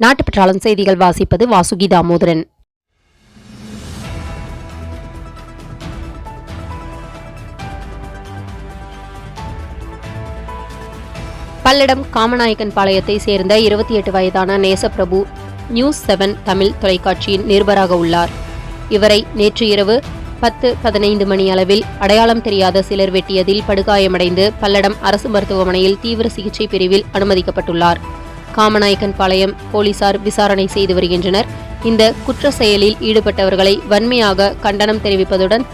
நாட்டுப்பற்றாளன் செய்திகள் வாசிப்பது வாசுகி தாமோதரன் பல்லடம் காமநாயக்கன் பாளையத்தை சேர்ந்த இருபத்தி எட்டு வயதான நேசப்பிரபு நியூஸ் செவன் தமிழ் தொலைக்காட்சியின் நிருபராக உள்ளார். இவரை நேற்று இரவு பத்து பதினைந்து மணி அளவில் அடையாளம் தெரியாத சிலர் வெட்டியதில் படுகாயமடைந்து பல்லடம் அரசு மருத்துவமனையில் தீவிர சிகிச்சை பிரிவில் அனுமதிக்கப்பட்டுள்ளார். காமநாயக்கன் பாளையம் போலீசார் விசாரணை செய்து வருகின்றனர். இந்த குற்ற செயலில் ஈடுபட்டவர்களை வன்மையாக கண்டனம் தெரிவிப்பதுடன்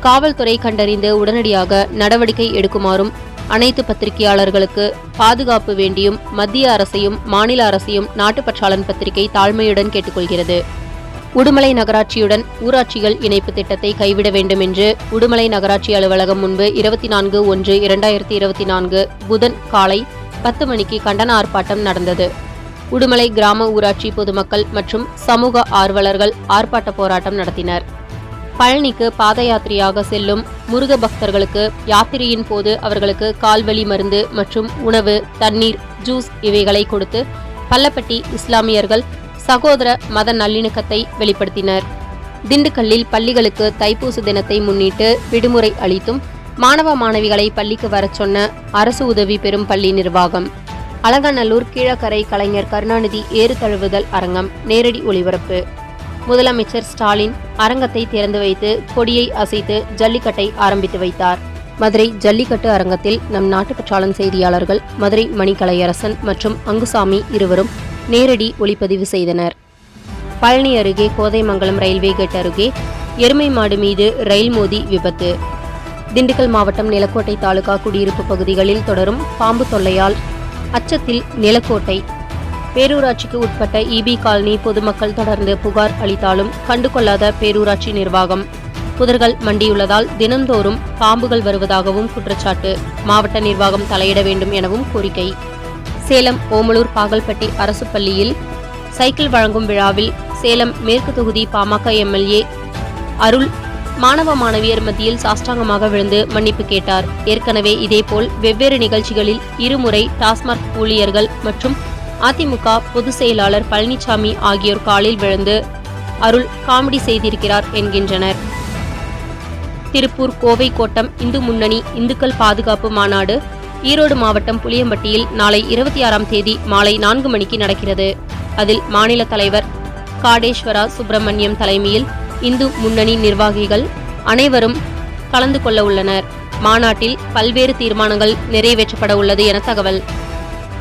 காவல்துறை கண்டறிந்து உடனடியாக நடவடிக்கை எடுக்குமாறும் அனைத்து பத்திரிகையாளர்களுக்கு பாதுகாப்பு வேண்டியும் மத்திய அரசையும் மாநில அரசையும் நாட்டுப்பற்றாளன் பத்திரிகை தாழ்மையுடன் கேட்டுக்கொள்கிறது. உடுமலை நகராட்சியுடன் ஊராட்சிகள் இணைப்பு திட்டத்தை கைவிட வேண்டும் என்று உடுமலை நகராட்சி அலுவலகம் முன்பு இருபத்தி நான்கு ஒன்று இரண்டாயிரத்தி இருபத்தி நான்கு புதன் காலை பத்து மணிக்கு கண்டன ஆர்ப்பாட்டம் நடந்தது. உடுமலை கிராம ஊராட்சி பொதுமக்கள் மற்றும் சமூக ஆர்வலர்கள் ஆர்ப்பாட்ட போராட்டம் நடத்தினர். பழனிக்கு பாத யாத்திரையாக செல்லும் முருக பக்தர்களுக்கு யாத்திரையின் போது அவர்களுக்கு கால்வழி மருந்து மற்றும் உணவு தண்ணீர் ஜூஸ் இவைகளை கொடுத்து பல்லப்பட்டி இஸ்லாமியர்கள் சகோதர மத நல்லிணக்கத்தை வெளிப்படுத்தினர். திண்டுக்கல்லில் பள்ளிகளுக்கு தைப்பூச தினத்தை முன்னிட்டு விடுமுறை அளித்தும் மாணவ மாணவிகளை பள்ளிக்கு வரச் சொன்ன அரசு உதவி பெறும் பள்ளி நிர்வாகம். அலங்காநல்லூர் கீழக்கரை கலைஞர் கருணாநிதி ஏறு தழுவுதல் அரங்கம் நேரடி ஒளிபரப்பு. முதலமைச்சர் ஸ்டாலின் அரங்கத்தை திறந்து வைத்து கொடியை அசைத்து ஜல்லிக்கட்டை ஆரம்பித்து வைத்தார். மதுரை ஜல்லிக்கட்டு அரங்கத்தில் நம் நாட்டுப்பற்றாளன் செய்தியாளர்கள் மதுரை மணிக்கலையரசன் மற்றும் அங்குசாமி இருவரும் நேரடி ஒளிப்பதிவு செய்தனர். பழனி அருகே கோதைமங்கலம் ரயில்வே கேட் அருகே எருமை மாடு மீது ரயில் மோதி விபத்து. திண்டுக்கல் மாவட்டம் நிலக்கோட்டை தாலுகா குடியிருப்பு பகுதிகளில் தொடரும் பாம்பு தொல்லையால் அச்சத்தில் நிலக்கோட்டை. பேரூராட்சிக்கு உட்பட்ட இபி காலனி பொதுமக்கள் தொடர்ந்து புகார் அளித்தாலும் கண்டுகொள்ளாத பேரூராட்சி நிர்வாகம். புதர்கள் மண்டியுள்ளதால் தினந்தோறும் பாம்புகள் வருவதாகவும் குற்றச்சாட்டு. மாவட்ட நிர்வாகம் தலையிட வேண்டும் எனவும் கோரிக்கை. சேலம் ஓமலூர் பாகல்பட்டி அரசு பள்ளியில் சைக்கிள் வழங்கும் விழாவில் சேலம் மேற்கு தொகுதி பாமக எம்எல்ஏ அருள் மாணவ மாணவியர் மத்தியில் சாஷ்டாங்கமாக விழுந்து மன்னிப்பு கேட்டார். ஏற்கனவே இதேபோல் வெவ்வேறு நிகழ்ச்சிகளில் இருமுறை டாஸ்மாக் ஊழியர்கள் மற்றும் அதிமுக பொதுச் செயலாளர் பழனிசாமி ஆகியோர் காலில் விழுந்து அருள் காமெடி செய்திருக்கிறார் என்கின்றனர். திருப்பூர் கோவை கோட்டம் இந்து முன்னணி இந்துக்கள் பாதுகாப்பு மாநாடு ஈரோடு மாவட்டம் புளியம்பட்டியில் நாளை இருபத்தி ஆறாம் தேதி மாலை நான்கு மணிக்கு நடக்கிறது. அதில் மாநில தலைவர் காடேஸ்வரா சுப்பிரமணியம் தலைமையில் இந்து முன்னணி நிர்வாகிகள் அனைவரும் கலந்து கொள்ள உள்ளனர். மாநாட்டில் பல்வேறு தீர்மானங்கள் நிறைவேற்றப்பட உள்ளது என தகவல்.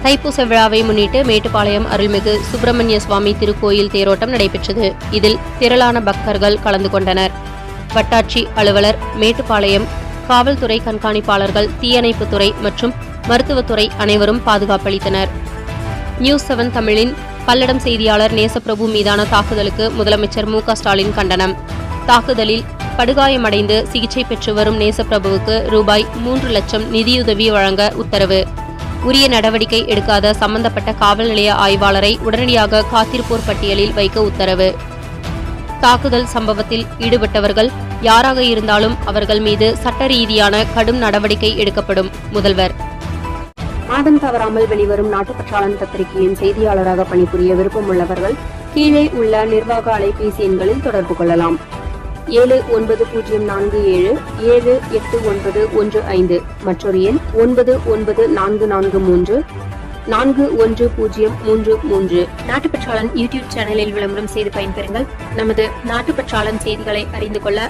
தைப்பூச விழாவை முன்னிட்டு மேட்டுப்பாளையம் அருள்மிகு சுப்பிரமணிய சுவாமி திருக்கோயில் தேரோட்டம் நடைபெற்றது. இதில் திரளான பக்தர்கள் கலந்து கொண்டனர். வட்டாட்சி அலுவலர் மேட்டுப்பாளையம் காவல்துறை கண்காணிப்பாளர்கள் தீயணைப்புத்துறை மற்றும் மருத்துவத்துறை அனைவரும் பாதுகாப்பளித்தனர். நியூஸ் செவன் தமிழின் பல்லடம் செய்தியாளர் நேசப்பிரபு மீதான தாக்குதலுக்கு முதலமைச்சர் மு க ஸ்டாலின் கண்டனம். தாக்குதலில் படுகாயமடைந்து சிகிச்சை பெற்று வரும் நேசப்பிரபுவுக்கு ரூபாய் மூன்று லட்சம் நிதியுதவி வழங்க உத்தரவு. உரிய நடவடிக்கை எடுக்காத சம்பந்தப்பட்ட காவல் நிலைய ஆய்வாளரை உடனடியாக காத்திருப்போர் பட்டியலில் வைக்க உத்தரவு. தாக்குதல் சம்பவத்தில் ஈடுபட்டவர்கள் யாராக இருந்தாலும் அவர்கள் மீது சட்ட ரீதியான கடும் நடவடிக்கை எடுக்கப்படும். முதல்வர். மாதம் தவறாமல் வெளிவரும் நாட்டுப்பற்றாளன் பத்திரிகையின் செய்தியாளராக பணிபுரிய விருப்பமுள்ளவர்கள் கீழே உள்ள நிர்வாக அலைபேசி எண்களில் தொடர்பு கொள்ளலாம். ஏழு ஒன்பது பூஜ்ஜியம் நான்கு ஏழு ஏழு எட்டு ஒன்பது ஒன்று ஐந்து மற்றொரு எண் ஒன்பது ஒன்பது நான்கு நான்கு மூன்று நான்கு ஒன்று பூஜ்ஜியம் மூன்று மூன்று. நாட்டுப்பற்றாளன் யூடியூப் சேனலில் விளம்பரம் செய்து பயன்பெறுங்கள். நமது நாட்டுப்பற்றாளன் செய்திகளை அறிந்து கொள்ள